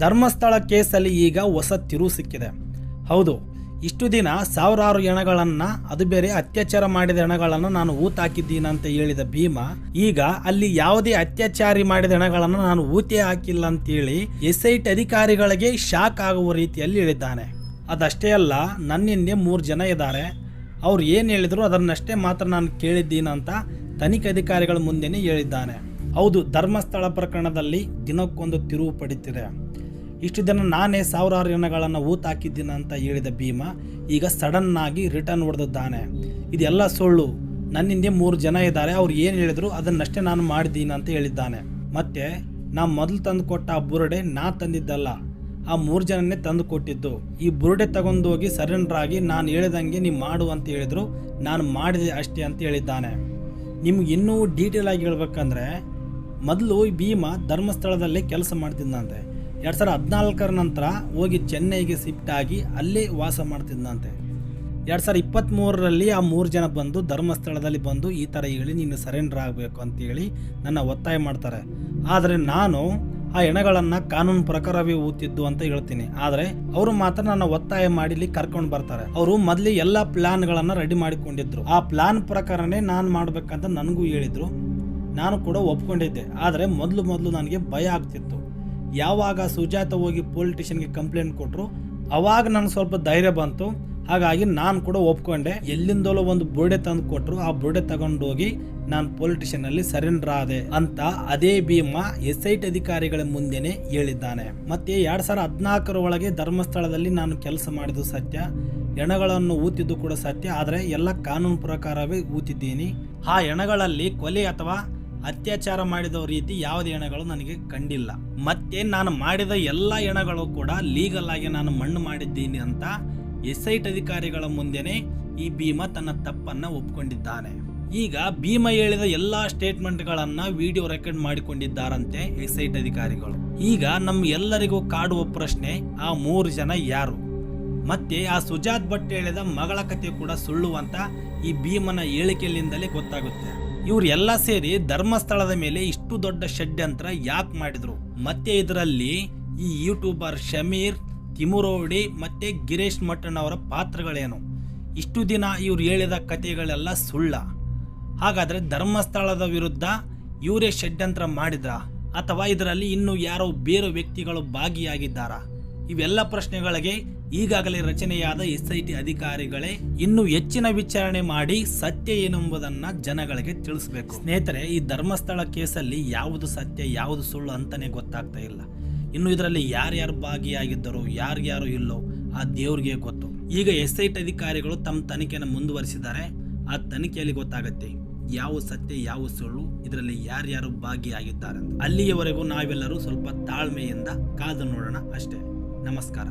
ಧರ್ಮಸ್ಥಳ ಕೇಸಲ್ಲಿ ಈಗ ಹೊಸ ತಿರು ಸಿಕ್ಕಿದೆ. ಹೌದು, ಇಷ್ಟು ದಿನ ಸಾವಿರಾರು ಹೆಣಗಳನ್ನು, ಅದು ಬೇರೆ ಅತ್ಯಾಚಾರ ಮಾಡಿದ ಹೆಣಗಳನ್ನು ನಾನು ಊತಾಕಿದ್ದೀನಿ ಅಂತ ಹೇಳಿದ ಭೀಮ, ಈಗ ಅಲ್ಲಿ ಯಾವುದೇ ಅತ್ಯಾಚಾರಿ ಮಾಡಿದ ಹೆಣಗಳನ್ನು ನಾನು ಊತೆ ಹಾಕಿಲ್ಲ ಅಂತೇಳಿ ಎಸ್ ಐ ಅಧಿಕಾರಿಗಳಿಗೆ ಶಾಕ್ ಆಗುವ ರೀತಿಯಲ್ಲಿ ಹೇಳಿದ್ದಾನೆ. ಅದಷ್ಟೇ ಅಲ್ಲ, ನನ್ನ ಹಿಂದೆ ಮೂರು ಜನ ಇದ್ದಾರೆ. ಅವ್ರು ಏನು ಹೇಳಿದ್ರು ಅದನ್ನಷ್ಟೇ ಮಾತ್ರ ನಾನು ಕೇಳಿದ್ದೀನಂತ ತನಿಖೆ ಅಧಿಕಾರಿಗಳ ಮುಂದೆನೇ ಹೇಳಿದ್ದಾನೆ. ಹೌದು, ಧರ್ಮಸ್ಥಳ ಪ್ರಕರಣದಲ್ಲಿ ದಿನಕ್ಕೊಂದು ತಿರುವು ಪಡಿತಿದೆ. ಇಷ್ಟು ದಿನ ನಾನೇ ಸಾವಿರಾರು ಜನಗಳನ್ನು ಊತ ಹಾಕಿದ್ದೀನಿ ಅಂತ ಹೇಳಿದ ಭೀಮ ಈಗ ಸಡನ್ ಆಗಿ ರಿಟರ್ನ್ ಹೊಡೆದಿದ್ದಾನೆ. ಇದೆಲ್ಲ ಸುಳ್ಳು. ನನ್ನ ಹಿಂದೆ ಮೂರು ಜನ ಇದ್ದಾರೆ, ಅವ್ರು ಏನು ಹೇಳಿದ್ರು ಅದನ್ನಷ್ಟೇ ನಾನು ಮಾಡಿದ್ದೀನಿ ಅಂತ ಹೇಳಿದ್ದಾನೆ. ಮತ್ತೆ ನಾ ಮೊದಲು ತಂದು ಕೊಟ್ಟ ಆ ಬುರುಡೆ ನಾ ತಂದಿದ್ದಲ್ಲ, ಆ ಮೂರು ಜನನೇ ತಂದು ಕೊಟ್ಟಿದ್ದು. ಈ ಬುರುಡೆ ತಗೊಂಡೋಗಿ ಸರೆಂಡರ್ ಆಗಿ ನಾನು ಹೇಳಿದಂಗೆ ನೀವು ಮಾಡು ಅಂತ ಹೇಳಿದ್ರು, ನಾನು ಮಾಡಿದೆ ಅಷ್ಟೇ ಅಂತ ಹೇಳಿದ್ದಾನೆ. ನಿಮ್ಗೆ ಇನ್ನೂ ಡೀಟೇಲ್ ಆಗಿ ಹೇಳ್ಬೇಕಂದ್ರೆ ಮೊದಲು ಈ ಭೀಮ ಧರ್ಮಸ್ಥಳದಲ್ಲೇ ಕೆಲಸ ಮಾಡ್ತಿದ್ದಂತೆ ಎರಡು ಸಾವಿರದ ಹದಿನಾಲ್ಕರ ನಂತರ ಹೋಗಿ ಚೆನ್ನೈಗೆ ಶಿಫ್ಟ್ ಆಗಿ ಅಲ್ಲೇ ವಾಸ ಮಾಡ್ತಿದ್ದಂತೆ ಎರಡು ಸಾವಿರದ ಇಪ್ಪತ್ತ್ಮೂರರಲ್ಲಿ ಆ ಮೂರು ಜನ ಬಂದು ಧರ್ಮಸ್ಥಳದಲ್ಲಿ ಬಂದು ಈ ಥರ ಹೇಳಿ ನೀನು ಸರೆಂಡರ್ ಆಗಬೇಕು ಅಂತೇಳಿ ನನ್ನ ಒತ್ತಾಯ ಮಾಡ್ತಾರೆ. ಆದರೆ ನಾನು ಆ ಹೆಣಗಳನ್ನು ಕಾನೂನು ಪ್ರಕಾರವೇ ಊತಿದ್ದು ಅಂತ ಹೇಳ್ತೀನಿ. ಆದರೆ ಅವರು ಮಾತ್ರ ನನ್ನ ಒತ್ತಾಯ ಮಾಡಿ ಇಲ್ಲಿ ಕರ್ಕೊಂಡು ಬರ್ತಾರೆ. ಅವರು ಮೊದಲು ಎಲ್ಲ ಪ್ಲಾನ್ಗಳನ್ನು ರೆಡಿ ಮಾಡಿಕೊಂಡಿದ್ರು. ಆ ಪ್ಲಾನ್ ಪ್ರಕಾರನೇ ನಾನು ಮಾಡ್ಬೇಕಂತ ನನಗೂ ಹೇಳಿದ್ರು. ನಾನು ಕೂಡ ಒಪ್ಕೊಂಡಿದ್ದೆ. ಆದರೆ ಮೊದಲು ಮೊದಲು ನನಗೆ ಭಯ ಆಗ್ತಿತ್ತು. ಯಾವಾಗ ಸುಜಾತ ಹೋಗಿ ಪೊಲೀಸ್ ಸ್ಟೇಷನ್ಗೆ ಕಂಪ್ಲೇಂಟ್ ಕೊಟ್ಟರು ಅವಾಗ ನನಗೆ ಸ್ವಲ್ಪ ಧೈರ್ಯ ಬಂತು. ಹಾಗಾಗಿ ನಾನು ಕೂಡ ಒಪ್ಕೊಂಡೆ. ಎಲ್ಲಿಂದಲೋ ಒಂದು ಬುರುಡೆ ತಂದು ಕೊಟ್ಟರು ಆ ಬುರುಡೆ ತಗೊಂಡೋಗಿ ನಾನು ಪೊಲೀಸ್ ಸ್ಟೇಷನ್ನಲ್ಲಿ ಸರೆಂಡರ್ ಆದೆ ಅಂತ ಅದೇ ಭೀಮ ಎಸ್ ಐ ಟಿ ಅಧಿಕಾರಿಗಳ ಮುಂದೆನೆ ಹೇಳಿದ್ದಾನೆ. ಮತ್ತೆ ಎರಡ್ ಸಾವಿರದ ಹದಿನಾಲ್ಕರ ಒಳಗೆ ಧರ್ಮಸ್ಥಳದಲ್ಲಿ ನಾನು ಕೆಲಸ ಮಾಡಿದ್ದು ಸತ್ಯ. ಹೆಣಗಳನ್ನು ಊತಿದ್ದು ಕೂಡ ಸತ್ಯ. ಆದರೆ ಎಲ್ಲ ಕಾನೂನು ಪ್ರಕಾರವೇ ಊತಿದ್ದೀನಿ. ಆ ಹೆಣಗಳಲ್ಲಿ ಕೊಲೆ ಅಥವಾ ಅತ್ಯಾಚಾರ ಮಾಡಿದ ರೀತಿ ಯಾವುದೇ ಹೆಣಗಳು ನನಗೆ ಕಂಡಿಲ್ಲ. ಮತ್ತೆ ನಾನು ಮಾಡಿದ ಎಲ್ಲ ಎಣಗಳು ಕೂಡ ಲೀಗಲ್ ಆಗಿ ನಾನು ಮಣ್ಣು ಮಾಡಿದ್ದೀನಿ ಅಂತ ಎಸ್ ಐ ಟಿ ಅಧಿಕಾರಿಗಳ ಮುಂದೆನೆ ಈ ಭೀಮ ತನ್ನ ತಪ್ಪನ್ನ ಒಪ್ಕೊಂಡಿದ್ದಾನೆ. ಈಗ ಭೀಮ ಹೇಳಿದ ಎಲ್ಲಾ ಸ್ಟೇಟ್ಮೆಂಟ್ಗಳನ್ನು ವಿಡಿಯೋ ರೆಕಾರ್ಡ್ ಮಾಡಿಕೊಂಡಿದ್ದಾರಂತೆ ಎಸ್ ಐ ಟಿ ಅಧಿಕಾರಿಗಳು. ಈಗ ನಮ್ ಎಲ್ಲರಿಗೂ ಕಾಡುವ ಪ್ರಶ್ನೆ, ಆ ಮೂರು ಜನ ಯಾರು? ಮತ್ತೆ ಆ ಸುಜಾತ್ ಭಟ್ ಹೇಳಿದ ಮಗಳ ಕಥೆ ಕೂಡ ಸುಳ್ಳು ಅಂತ ಈ ಭೀಮನ ಹೇಳಿಕೆಯಿಂದಲೇ ಗೊತ್ತಾಗುತ್ತೆ. ಇವ್ರು ಎಲ್ಲ ಸೇರಿ ಧರ್ಮಸ್ಥಳದ ಮೇಲೆ ಇಷ್ಟು ದೊಡ್ಡ ಷಡ್ಯಂತ್ರ ಯಾಕೆ ಮಾಡಿದ್ರು? ಮತ್ತೆ ಇದರಲ್ಲಿ ಈ ಯೂಟ್ಯೂಬರ್ ಶಮೀರ್, ತಿಮುರೋಡಿ ಮತ್ತೆ ಗಿರೀಶ್ ಮಟ್ಟಣ್ಣವರ ಅವರ ಪಾತ್ರಗಳೇನು? ಇಷ್ಟು ದಿನ ಇವ್ರು ಹೇಳಿದ ಕಥೆಗಳೆಲ್ಲ ಸುಳ್ಳ. ಹಾಗಾದ್ರೆ ಧರ್ಮಸ್ಥಳದ ವಿರುದ್ಧ ಇವರೇ ಷಡ್ಯಂತ್ರ ಮಾಡಿದ್ರಾ? ಅಥವಾ ಇದರಲ್ಲಿ ಇನ್ನು ಯಾರೋ ಬೇರೆ ವ್ಯಕ್ತಿಗಳು ಭಾಗಿಯಾಗಿದ್ದಾರಾ? ಇವೆಲ್ಲ ಪ್ರಶ್ನೆಗಳಿಗೆ ಈಗಾಗಲೇ ರಚನೆಯಾದ ಎಸ್ಐಟಿ ಅಧಿಕಾರಿಗಳೇ ಇನ್ನು ಹೆಚ್ಚಿನ ವಿಚಾರಣೆ ಮಾಡಿ ಸತ್ಯ ಏನೆಂಬುದನ್ನ ಜನಗಳಿಗೆ ತಿಳಿಸ್ಬೇಕು. ಸ್ನೇಹಿತರೆ, ಈ ಧರ್ಮಸ್ಥಳ ಕೇಸಲ್ಲಿ ಯಾವುದು ಸತ್ಯ, ಯಾವುದು ಸುಳ್ಳು ಅಂತಲೇ ಗೊತ್ತಾಗ್ತಾ ಇಲ್ಲ. ಇನ್ನು ಇದರಲ್ಲಿ ಯಾರ್ಯಾರು ಭಾಗಿಯಾಗಿದ್ದರು, ಯಾರ್ಯಾರು ಇಲ್ಲೋ, ಆ ದೇವ್ರಿಗೆ ಗೊತ್ತು. ಈಗ ಎಸ್ ಐ ಟಿ ಅಧಿಕಾರಿಗಳು ತಮ್ಮ ತನಿಖೆಯನ್ನು ಮುಂದುವರಿಸಿದ್ದಾರೆ. ಆ ತನಿಖೆಯಲ್ಲಿ ಗೊತ್ತಾಗತ್ತೆ ಯಾವ ಸತ್ಯ, ಯಾವ ಸುಳ್ಳು, ಇದರಲ್ಲಿ ಯಾರ್ಯಾರು ಭಾಗಿಯಾಗಿದ್ದಾರೆ ಅಲ್ಲಿಯವರೆಗೂ ನಾವೆಲ್ಲರೂ ಸ್ವಲ್ಪ ತಾಳ್ಮೆಯಿಂದ ಕಾದು ನೋಡೋಣ ಅಷ್ಟೇ. ನಮಸ್ಕಾರ